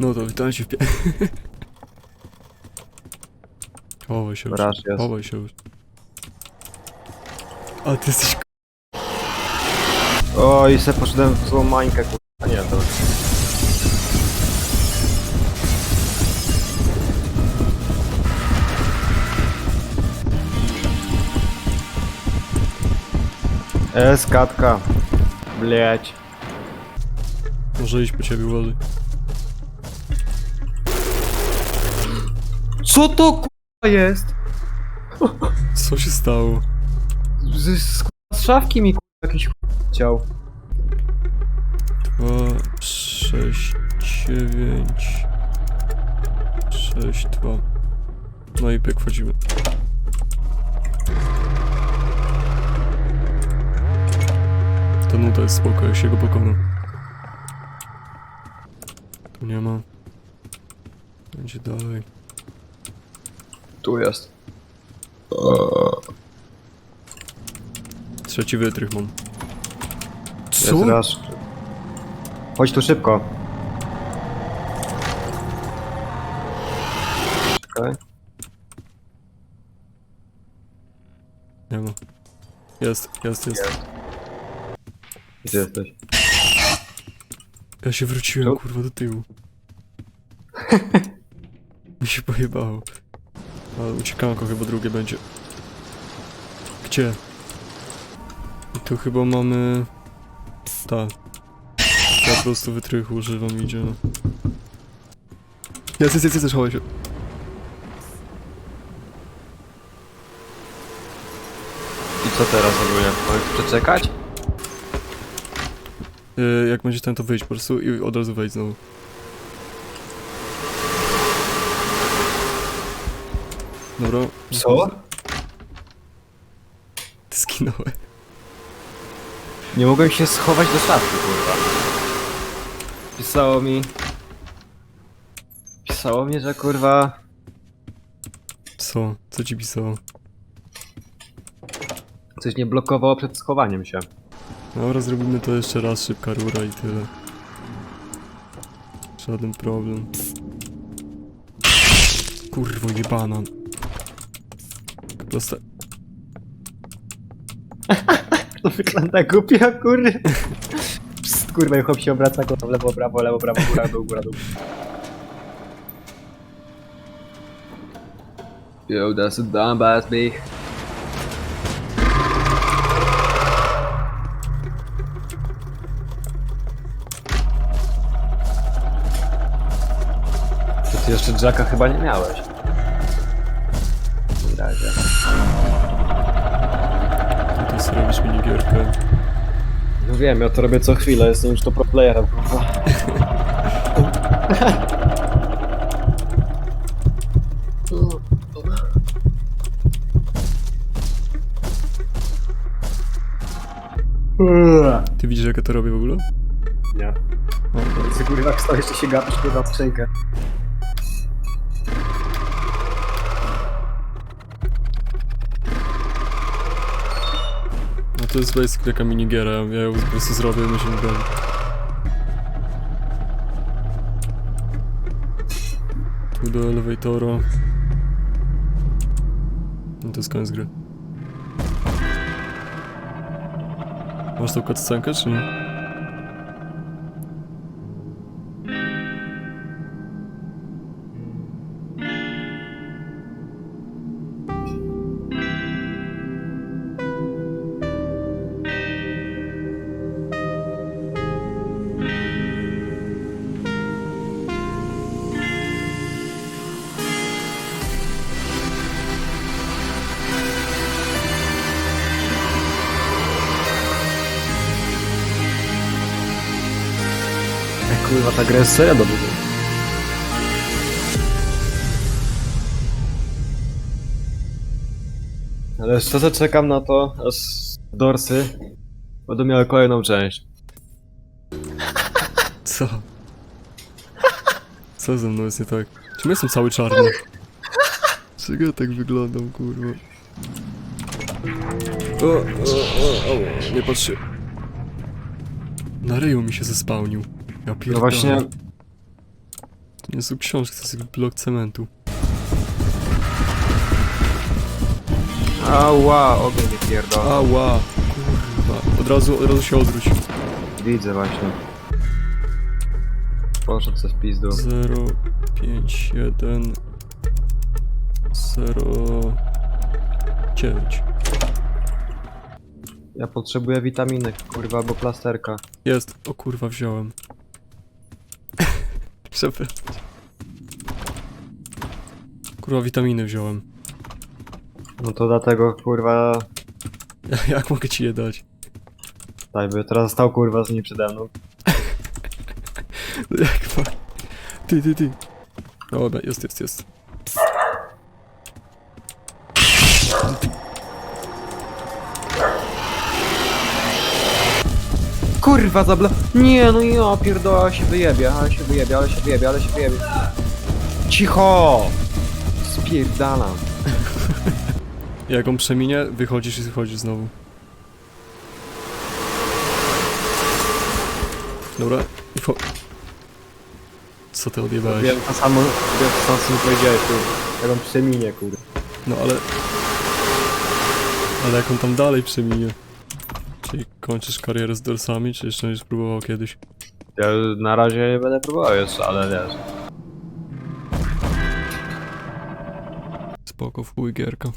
No to witajcie w pie... Chowaj się już. Raz jest. Chowaj się już. A ty jesteś k- Oj, se poszedłem w złą mańkę, kurwa. Nie, to... Es, katka. Bleć. Może iść po ciebie uważaj. Co to kurwa jest? Co się stało? Z, z, z szafki mi kurwa jakiś chciał. 2, 6, 9, 6, 2. No i pyk wchodzimy. To nuda jest spoko, jak się go pokona. Tu nie ma. Będzie dalej. Tu jest. Trzeci wytrych mam. Jest raz. Chodź tu szybko. Czekaj. Nie ma. Jest, jest, jest. Gdzie jesteś? Ja się wróciłem, Co? kurwa, do tyłu. Mi się pojebało. Ale uciekanko chyba drugie będzie. Gdzie? I tu chyba mamy... Tak. Ja po prostu wytrychu używam idzie, no. Jest, jest, jest, jest, chowaj się. I co teraz ogólnie? Tu przeczekać? Yy, jak będzie ten, to wyjść po prostu i od razu wejść znowu. Dobra. Co? Ty skinąłeś. Nie mogłem się schować do szafki, kurwa. Pisało mi... Pisało mi, że kurwa... Co? Co ci pisało? Coś nie blokowało przed schowaniem się. Dobra, zrobimy to jeszcze raz, szybka rura i tyle. Żaden problem. Kurwo, jebana. Proste. To wygląda głupio, kurwa. Psst, kurwa, i chłop się obraca go w lewo, prawo, lewo, prawo, góra, dół, góra, dół. Yo, that's a dumbass. To ty jeszcze Jacka chyba nie miałeś. Minigierkę. No wiem, ja to robię co chwilę, jestem już to pro playerem. Ty widzisz jak ja to robię w ogóle? Nie. O, dobra. Ty kurwa jak stoisz, to się gapisz na skrzynkę. No to jest basically taka minigiera, ja ją po prostu zrobię, my się bawi. Tu do elevatora. No to jest koniec gry. Masz tą cutscenkę, czy nie? Kurwa, ta gra jest serio do. Ale szczerze czekam na to, aż Dorsy będą miały kolejną część. Co? Co ze mną jest nie tak? Czemu jestem cały czarny? Czego ja tak wyglądam, kurwa? O, o, o, o, nie patrz się. Na ryju mi się zespałnił. Ja pierdolę. No właśnie... To nie są książki, to jest blok cementu. Ała, ogień nie pierdolę. Ała! Kurwa. Od razu, od razu się odwróć. Widzę właśnie. Poszedł se w pizdu. 0, 5, 1, 0, 9. Ja potrzebuję witaminek, kurwa, albo plasterka. Jest. O kurwa, wziąłem. Żeby. Kurwa, witaminy wziąłem. No to dlatego, kurwa, Jak mogę ci je dać? daj by teraz stał kurwa z nim przede mną. Jak ma... Ty, ty, ty. Dobra, jest, jest, jest. Kurwa, zabla... Nie, no ja pierdolę, ale się wyjebie, ale się wyjebie, ale się wyjebie, ale się wyjebie. Cicho! Spierdalam. Jak on przeminie, wychodzisz i wychodzisz znowu. Dobra, i. Co ty odjebałeś? Wiem to samo, wiem to samo co mi powiedziałeś, kurwa. Jak on przeminie, kurwa. No ale... Ale jak on tam dalej przeminie? Czyli kończysz karierę z dorsami, czy jeszcze nie spróbował kiedyś? Ja na razie nie będę próbował jeszcze, ale wiesz. Spoko, w chuj gierka.